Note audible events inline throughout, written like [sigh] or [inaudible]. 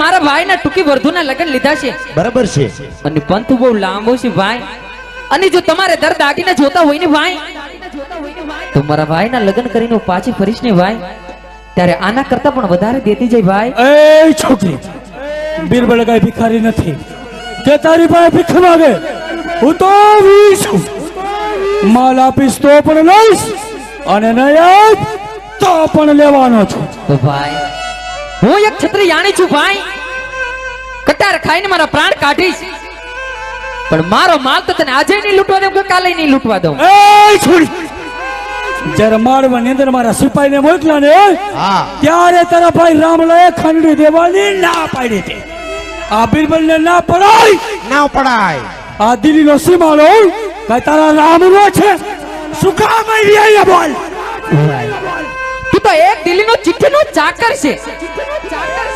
મારા ભાઈના ટૂંકી વર્ધુના લગ્ન લીધા છે. બરાબર છે. અને પંથ બહુ લાંબો છે ભાઈ. અને જો તમારે દર દાગીને જોતા હોય ને ભાઈ તો મારા ભાઈના લગ્ન કરીને હું પાછી ફરીશ ને ભાઈ. ત્યારે આના કરતા પણ વધારે દેતી જાય ભાઈ. એ છોકરી બીરબલ કઈ ભિખારી નથી. કે તારી પાસે ભીખ માગે હું તો છું. માલ આપીશ તો પણ લઈશ અને નહીં તો પણ લેવાનો છું. તો ભાઈ હું એક છત્રી જાણી છું ભાઈ. કટાર ખાઈને મારા પ્રાણ કાઢીશ. પણ મારો માલ તો તને આજે નહીં લૂંટવા દઉં કે કાલે નહીં લૂંટવા દઉં? એ છોડી. જ્યારે મારવા ની અંદર મારા સિપાહીને મોકલ્યા ને હા. ત્યારે તારા ભાઈ રામલાએ ખંડી દેવાની ના પાડી હતી. આ બીરબલ ને ના પડાય. ના પડાય. આ દિલ્હીનો સીમાડો કઈ તારા રામનો છે. શું કામ આવી બોલ? તું તો એક દિલ્હીનો ચિઠ્ઠીનો ચાકર છે.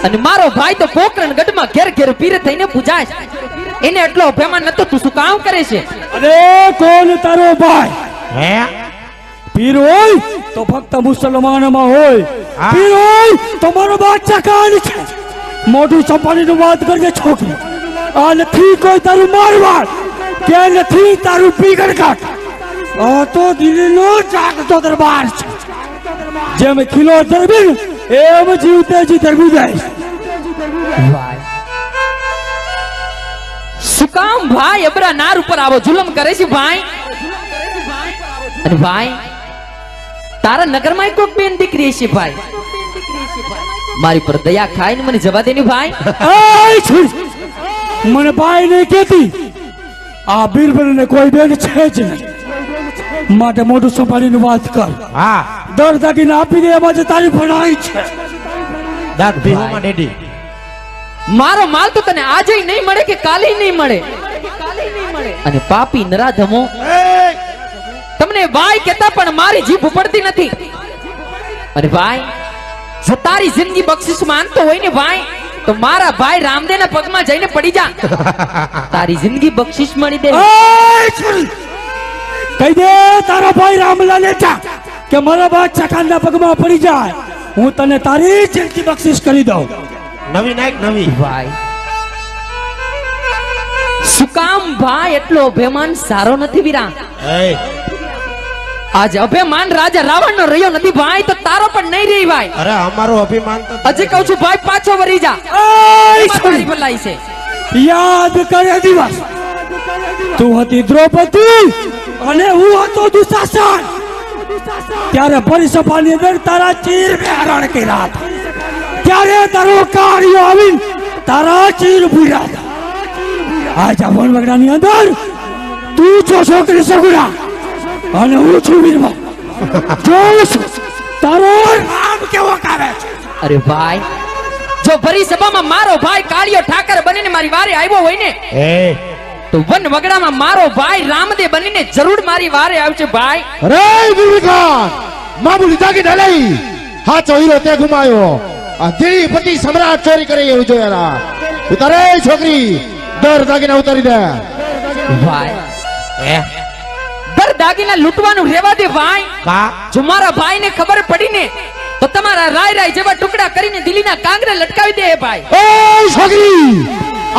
અને મારો ભાઈ તો પોકરણ ગઢમાં ઘેર ઘેર પીરે થઈને પૂજાય છે. એને એટલો અભિમાન નતો તું શું કામ કરે છે? અરે કોણ તારો ભાઈ? હે? પીર હોય તો ફક્ત મુસલમાનમાં હોય. પીર હોય તો મારો બાદશાહ કાન છે. મોઢું સંભાળીને વાત કરજે છોકરી. આ નથી કોઈ તારું મારવાડ. કે નથી તારું પીગળ કાટ આ તો દિલ્હીનો જાગતો દરબાર છે. જેમ ખીલો ધરબી એમ જીવતે જી ધરબી જાય. સુકામ ભાઈ? અબરા નાર ઉપર આવો જુલમ કરે છે ભાઈ. અને ભાઈ તારા નગરમાં કોક બેન દીકરી છે ભાઈ. મારી પર દયા ખાઈને મને જવા દે ને ભાઈ મને ભાઈ નહીં કેતી આ બીરબલ ને કોઈ બેન છે જ નહીં. માટે મોઢું સંભાળીને વાત કર. હા. દર દાગીને આપી દે એમાં જે તારી ભણાઈ છે. દાંત ભીહોમાં ડેડી. મારો માલ તો તને આજે નહીં મળે કે કાલે નહીં મળે? અને પાપી નરાધમો તમને ભાઈ કહેતા પણ મારી જીભ ઉપડતી નથી. અને ભાઈ જો તારી જિંદગી બક્ષિસ માનતો હોય ને ભાઈ તો મારા ભાઈ રામદેવના પગમાં જઈને પડી જા. [laughs] તારી જિંદગી બક્ષિસ મળી દે. કહી દે તારો ભાઈ રામલાલ જા. કે મારા બાદ ચકાના પગમાં પડી જાય હું તને તારી જિંદગી બક્ષિસ કરી દઉં. નવી નાયક નવી. ભાઈ. સુકામ ભાઈ એટલો અભિમાન? સારો નથી વીરા. આજ અભિમાન રાજા રાવણ નો રહ્યો નથી ભાઈ તો તારો પણ નહીં રહી ભાઈ. અરે અમારો અભિમાન તો હજી કહું છું ભાઈ પાછો વરી જા. તારી ભલાઈ છે. યાદ કરે દિવસ. તું હતી દ્રૌપદી અને હું હતો દુશાસન. ત્યારે પરિસભાની અંદર તારા ચીર હરણ કર્યા હતા. ત્યારે તારો કાર્યો આવી તારા ચીર ભૂર્યા હતા. આજ આ વનવગડાની અંદર તું છો છોકરી સગુડા અને હું છું વીરબલ જોઉં છું. તારો નામ કેવો કાવે છે? અરે ભાઈ જો ભરી સભામાં મારો ભાઈ કાળિયો ઠાકર બનીને મારી વારે આવ્યો હોય ને એ તો વન વગડામાં મારો ભાઈ રામદેવ બનીને જરૂર મારી વારે આવશે ભાઈ. રે ગુરુખાન મામૂલી જાગી ઢલાઈ. હાચો હીરો તે ગુમાયો. આ દિલ્હી પતિ સમ્રાટ ચોરી કરી એવું જોયા ઉતારે છોકરી દર દાગીના ઉતારી દે. ભાઈ હે? દર દાગીના લૂંટવાનું રેવા દે ભાઈ. કા? જો મારા ભાઈને ખબર પડીને તો તમારા રાય રાય જેવા ટુકડા કરીને દિલ્હીના કાંગરે લટકાવી દે ભાઈ. એ છોકરી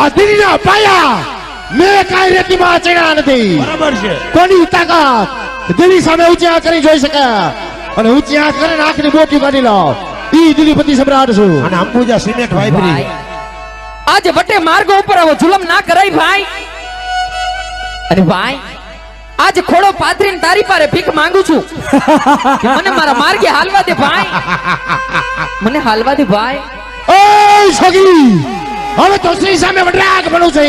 આ દિલ્હીના પાયા. મેં કાંઈ રેતીમાં ચડ્યા નથી. બરાબર છે. કોની તાકાત? દિલ્હી સામે ઊંચી આંખ કરી જોઈ શકે. અને ઊંચી આંખ કરીને આંખની બોટી કાઢી લો. ઈ દિલ્હીપતિ સમ્રાટ છું. અને અંબુજા સિમેન્ટ ભાઈ આજે વટે માર્ગો ઉપર આવો જુલમ ના કરાય ભાઈ. અરે ભાઈ આજે ખોડો પાથરીને તારી પાસે ભીખ માંગુ છું. મને મારા માર્ગે હાલવા દે ભાઈ. મને હાલવા દે ભાઈ. ઓય છોકરી! હવે તો શ્રી સામે વડરાગ બનવું છે.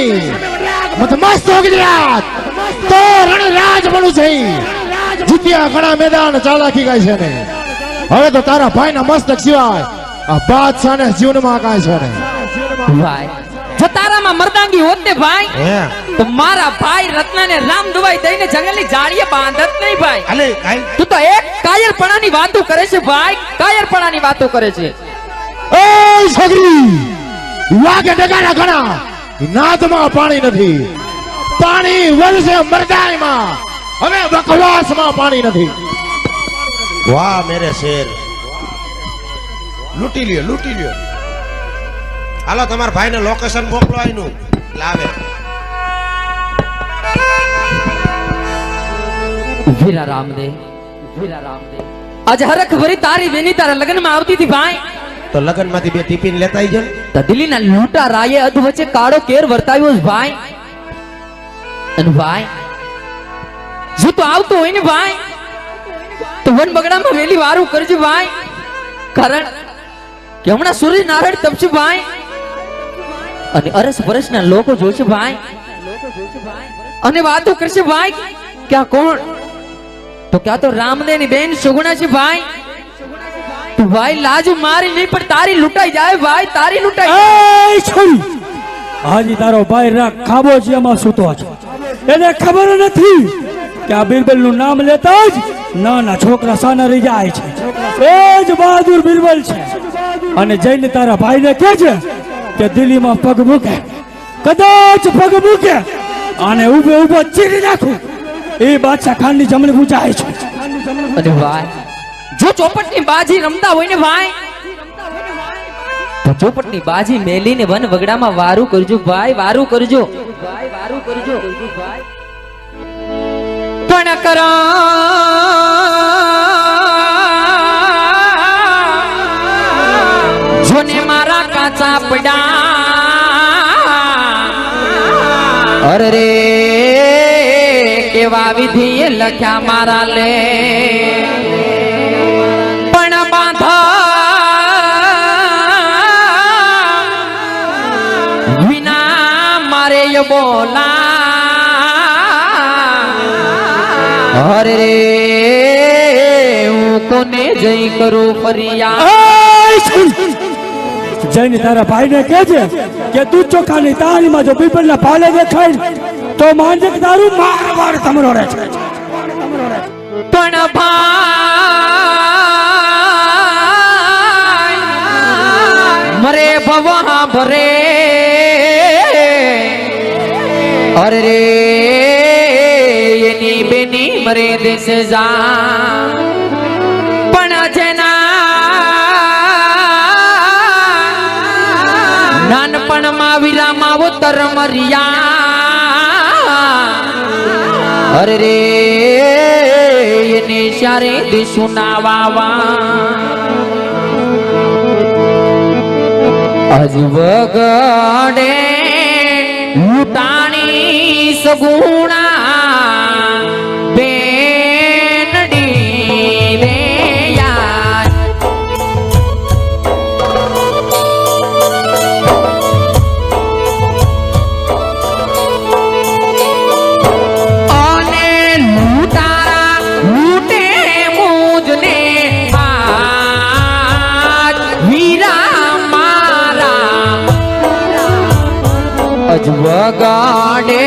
મત મસ્ત હો રહ્યા તો રણરાજ બનવું છે. જીત્યા ઘણા મેદાન ચાલાકી ગાય છે ને. હવે તો તારા ભાઈના મસ્તક સિવાય આ બાદશાહ ને જીવનમાં કાય છે ને ભાઈ જો તારામાં મર્દાંગી હોત ને ભાઈ તો મારા ભાઈ રત્નાને રામ દુવાઈ દઈને જંગલની જાળીએ બાંધત નહીં ભાઈ. અલે તું તો એક કાયરપણાની વાતો કરે છે ભાઈ કાયરપણાની વાતો કરે છે. એ છોકરી! વાગે ડગાના ઘણા. નાદમાં પાણી નથી. પાણી વરસે મરદાઈમાં હવે બકવાસમાં પાણી નથી. વાહ મેરે શેર. લૂંટી લ્યો લૂંટી લ્યો. હાલો તમારા ભાઈને લોકેશન મોકલો આયનું લાવે વીરા રામદેવ વીરા રામદેવ આજે હરખ ભરી તારી વેની તારા લગ્નમાં આવતી હતી ભાઈ. તો લગ્નમાંથી બે ટિફિન લેતા આવી ને. તો દિલ્હીના લૂંટા રાયે અધ વચ્ચે કાળો કેર વર્તાવ્યો ભાઈ. અને ભાઈ, જો તો આવતો હોય ને ભાઈ, તો વન બગડામાં વેલી વારું કરજે ભાઈ. કારણ કે હમણાં સૂર્ય નારાયણ તપશે ભાઈ. અને અરસ વર્ષના લોકો જોશે ભાઈ. અને વાતો કરશે ભાઈ ક્યાં કોણ? તો ક્યાં તો રામદેવની બેન સુગુણા છે ભાઈ. ભાઈ લાજ મારી નહીં પણ તારી લૂંટાઈ જાય ભાઈ તારી લૂંટાઈ છોડી. હાજી તારો ભાઈ રા એમાં સૂતો છે. એને ખબર નથી કે આ બિરબલનું નામ લેતા જ નાના છોકરા સાના રહી જાય છે. એ જ બહાદુર બિરબલ છે. અને જઈને તારા ભાઈને કહે છે કે દિલ્હીમાં પગ મૂકે. કદાચ પગ મૂકે. અને ઉભે ઊભો ચીરી નાખું. એ બાદશાહ ખાનની જમણી પૂજાય છે. અરે ભાઈ જો ચોપટની બાજી રમતા હોય ને ભાઈ ચોપટની બાજી મેલીને વન વગડામાં વારું કરજો ભાઈ, વારું કરજો. ભાઈ વારું કરજો પણ કરો મારા કાચા પડા. અરે રે, કેવા વિધિએ લખ્યા મારા લે. વિના બોલા. અરે રે હું કોને જઈ કરું ફરિયા. જઈને તારા ભાઈને કહેજે કે તું ચોખાની તાળીમાં જો પીપળના પાલે દેખાય તો માનજે કે તારું માર માર તમરો રહે છે. પણ ભાઈ મરે ભવા ભરે અરે રે, એની બેની મરે દેશ જા નાનપણમાં વિરામાં ઉતર મરિયા અરે રે, એને શારે દિશુ ના વાવા. અજ વગડે લૂંટાણી સગુણા બેનડી રે યાર. અને લૂંટારા લૂંટે મુજને આજ વીરા મારા. અજવગાડે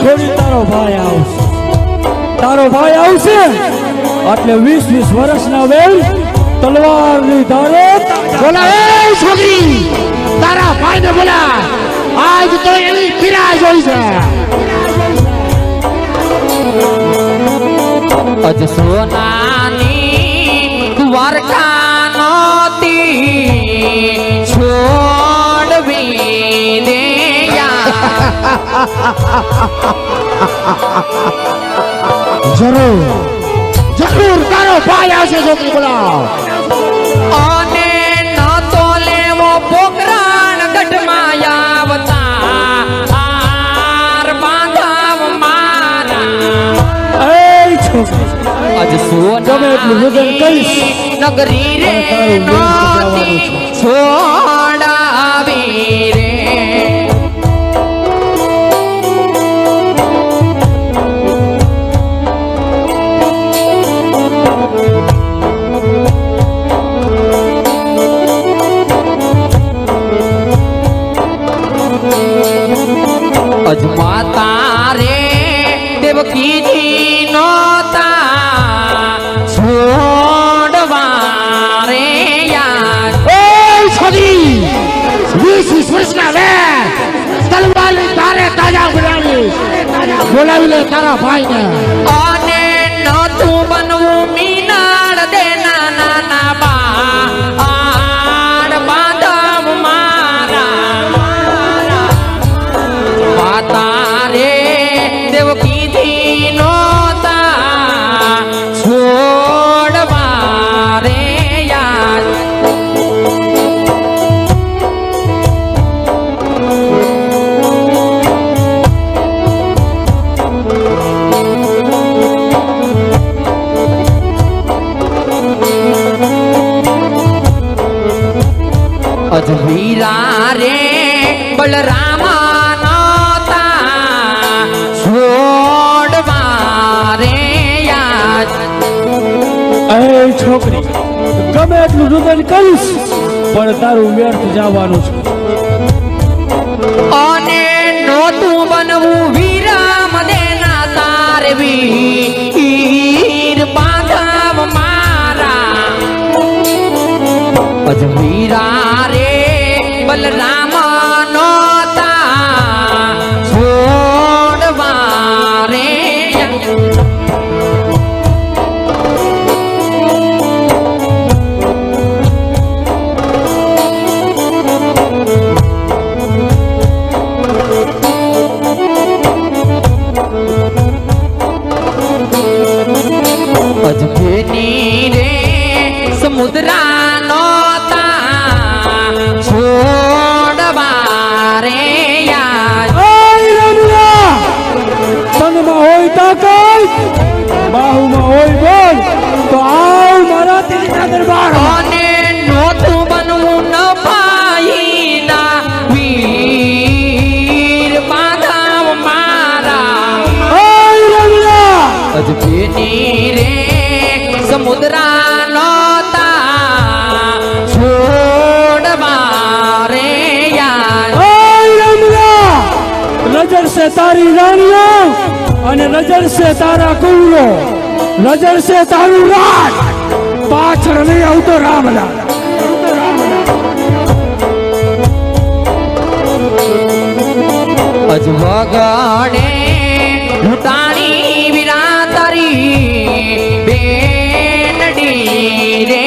છોડી તારો ભાઈ આવશે. તારો ભાઈ આવશે? એટલે વીસ વીસ વર્ષના વેલ તલવારની ધારે બોલા એ છોકરી તારા ભાઈને બોલા આજ તો એની પીરા જોઈ છે. અજ સોનાની જરૂર. જરૂર તારો ભાઈ આવશે છોકરી બોલાવ. અને ન તો લેવો પોકરાણ ગઢમાં આવતા. મારા. એ છોકરી. એટલું. નગરી રે નોતી છોડાવી તારું વ્યર્થ જવાનું છે. અને નોતું બનવું વિરામ દેના તારવી ઈર બાંધવ મારા. અજમીરા રે બલરામ તાકાત બાહુમાં હોય બોલ તો આવ મારા તેના દરબાર અને નોતું બનવું ન પાઈના વીર બાંધવ મારા. ઓય રમલા અજભેની રે સમુદ્રા નોતા છોડવા રે યાદ ઓય રમલા નજર સે તારી રાણીઓ અને નજર છે તારા કુંવરો નજર છે તારું રાજ. પાછળ નહીં આવતો રામલા અજવગડે લૂંટાણી વિરાતરી બેનડી રે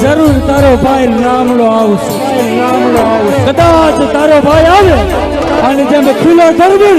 જરૂર તારો ભાઈ રામડો આવશે. રામડો આવશે કદાચ તારો ભાઈ આવે અને જેમ ખુલ્લો ધરબીર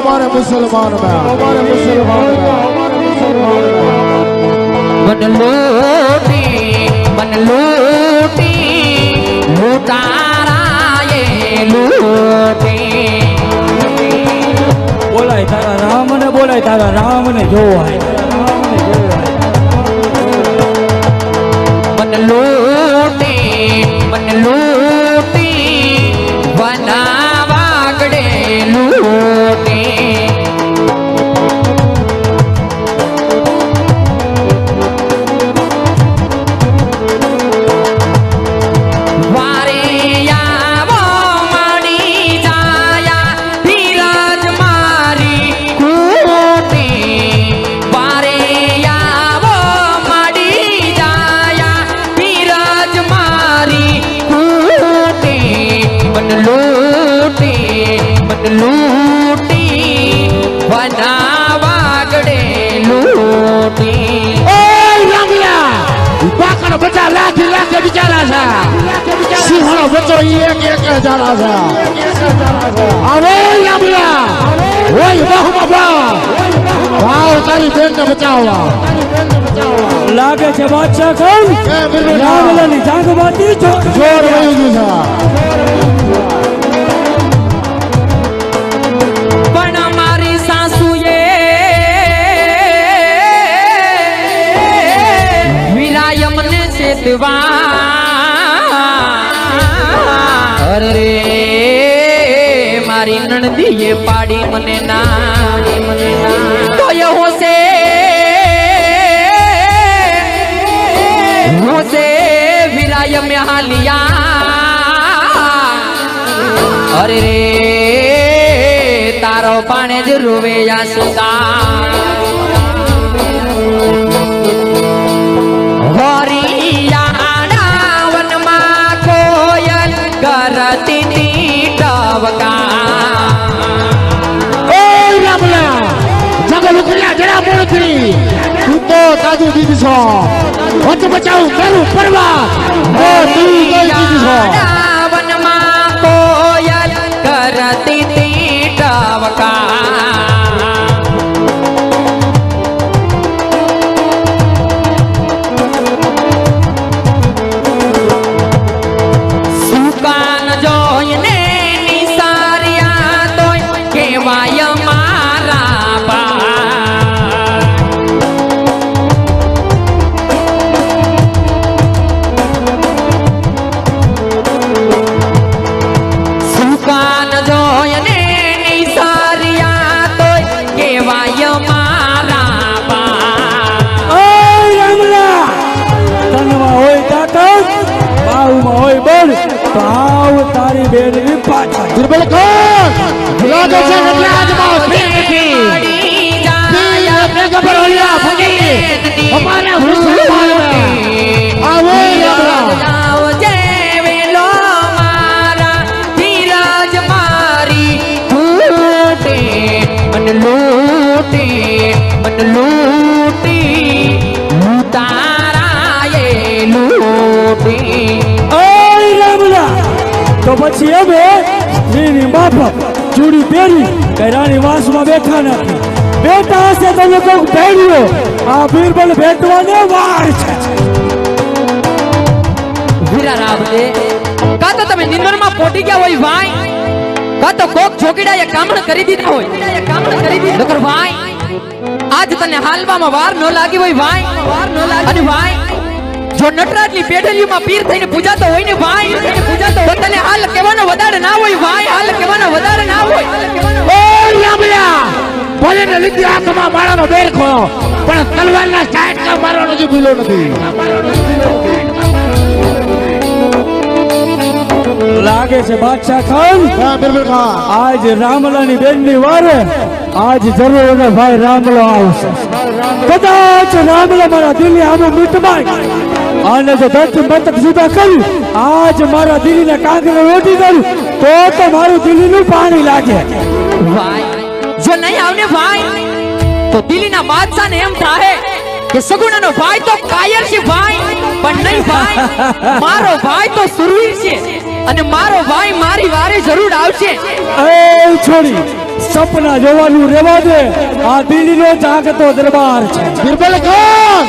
અમારે મુસલમાન અમારે મુસલમાન મન લૂટી મન લૂટી બોલાય તારા રામ ને બોલાય તારા રામ ને જોવાય મન લૂટી. તારી બેન ને બચાવવા. લાગે છે બાદશાહ ખાન? એ બિરબલ બાતી જોર વયું ગયું છે. પણ મારી સાસુએ સતવા અરે મારી નણદીએ પાડી મને ના મને ના સુતા હરિયાણા વનમાં કોયલ કરતી તી ટવકા ઓય રામલા જંગલ ઉખડ્યા જરા મોણથી તું તો તાજુ દીધી છો વચ્ચે બચાવ કરું પરવા તું કઈ દીધી મન લૂટે મન લૂટી લૂંટારાએ લૂટી ઓય રમલા તો પછી હવે સ્ત્રીની માફક ચૂડી પહેરી કૈરાની વાસમાં બેઠા નથી બેટા હશે તમે કોક પહેર્યો આ બીરબલ ભેટવાને વાર છે વીરા રાવલે કાં તો તમે નિંદરમાં પોટી ગયા હોય ભાઈ કાં તો કોક જોગીડાએ કામણ કરી દીધા હોય. કામણ કરી દીધા નકર ભાઈ આજ તને હાલવામાં વાર ન લાગી હોય ભાઈ વાર ન લાગી અને ભાઈ જો નટરાજની પેઢલીમાં પીર થઈને પૂજાતો હોય ને ભાઈ પૂજાતો હોય, તને હાલ કહેવાનો વધારે ના હોય ભાઈ હાલ કહેવાનો વધારે ના હોય. ઓ રામલા ભલે ને લીધી આંખમાં માળાનો બેર ખો પણ તલવારના સાઈડ કા મારવાનો જે ભૂલો નથી. લાગે છે બાદશાહ ખાન? આજ રામલાની બેનની વારે આજ જરૂર એને ભાઈ રામલો આવશે. કદાચ રામલો મારા દિલની આનું મીટમાય. અને જો ધરતી મતક જુદા કર્યું આજ મારા દિલ્હીને કાંકરે રોટી કર્યું તો તો મારું દિલ્હીનું પાણી લાગે. ભાઈ જો નહીં આવને ભાઈ તો દિલ્હીના બાદશાહને એમ થાય કે સગુણાનો ભાઈ તો કાયર છે ભાઈ પણ નહીં ભાઈ [laughs] મારો ભાઈ તો સુરવીર છે. અને મારો ભાઈ મારી વારે જરૂર આવશે. એ છોડી સપના જોવાનું રેવા દે. આ દિલ્હીનો જાગતો દરબાર છે. બિરબલ ખાન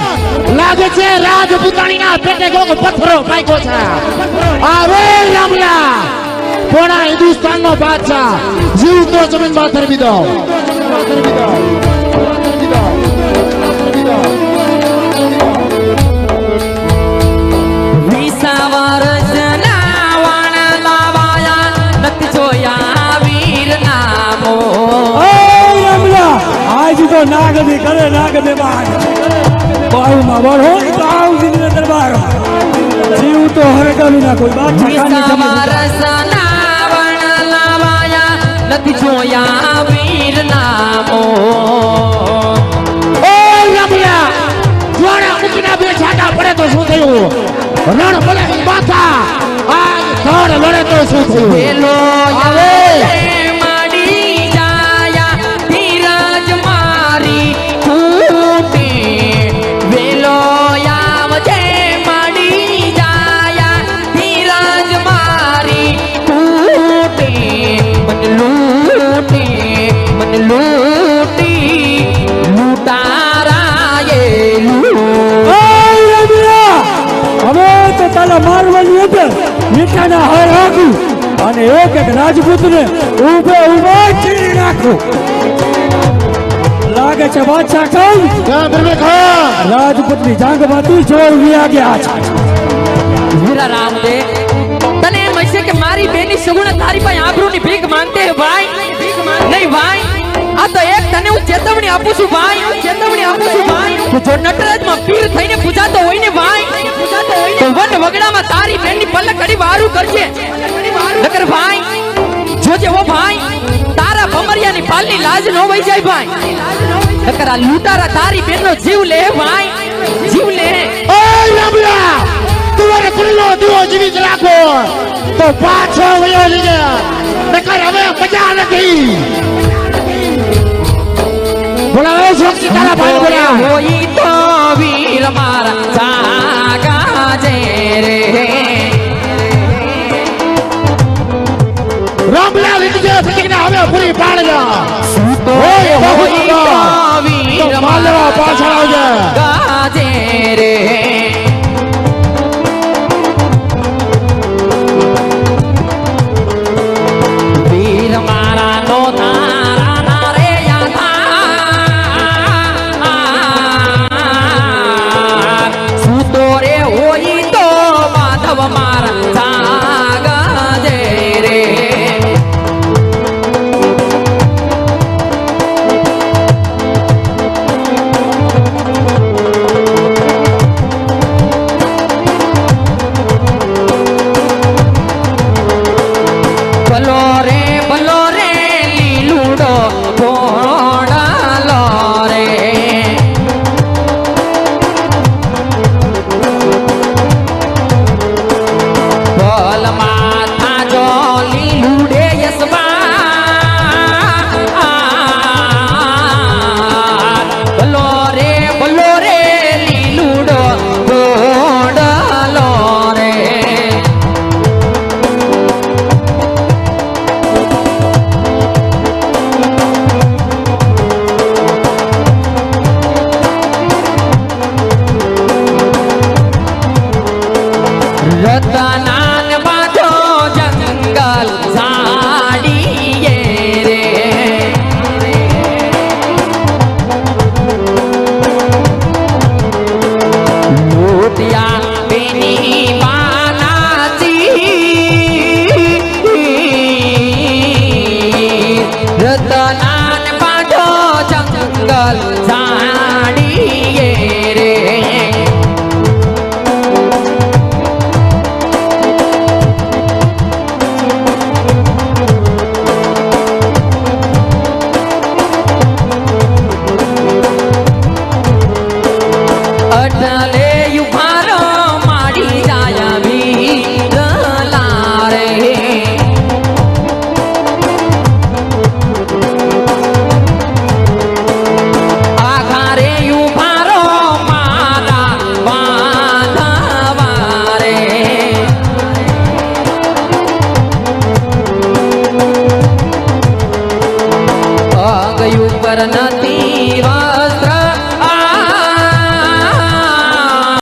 લાગે છે રાજપૂતાણીના પેટે કોક પથરો પાક્યો છે. આ રે રામલા પોણા હિન્દુસ્તાનનો બાદશાહ. જીવતો જમીનમાં ધરબી દો. તો નાગદી કરે નાગદે બાગ બાળુમાં બળ હોય તો આવ દિલ્હીના દરબાર. જીવ તો હરગાવી ના કોઈ બાદશાહ ખાની સમજ રસના વાણા લાવાયા નથી જોયા વીર નામો. ઓ રામલા જોડા મૂકીને બે છાટા પડે તો શું થયું? રણ ભલે માથા આ ધડ લડે તો શું થયું? અને એક એક રાજપૂતને ઊભે ઊભા ચીરી નાખું. લાગે છે બાદશાહ ખાન. રાજપૂતની જાંગમાંથી જોર વ્યા ગયા છે. રામદેવ તને એમ હશે કે મારી બેની સગુણ તારી પાસે આબરૂની ભીખ માંગતે હે ભાઈ? નહીં ભાઈ આ તો એક તને હું ચેતવણી આપું છું ભાઈ હું ચેતવણી આપું છું ભાઈ. કે જો નટરાજમાં પીર થઈને પૂજાતો હોય ને ભાઈ પૂજાતો હોય ને વન વગડામાં તારી બેનની પલ્લક ઘડી વારું કરશે નકર ભાઈ જોજે ઓ ભાઈ તારા ભમરિયાની પાલની લાજ ન વહી જાય ભાઈ. નકર આ લૂંટારા તારી બેનનો જીવ લે ભાઈ જીવ લે ઓ રામલા તુવારે કુલ્લો દીવો જીવિત રાખો. તો પાછો વયો લીજે નકર હવે મજા નથી. બોલાવે શોખી તારા ભાઈ બોલા. હોય તો વીર મારા જાગા જે રે. રામલા લીજે પ્રતિજ્ઞા હવે પૂરી પાડજો ઓય. વીર તો માલવા પાછળ આવજે. ગાજે રે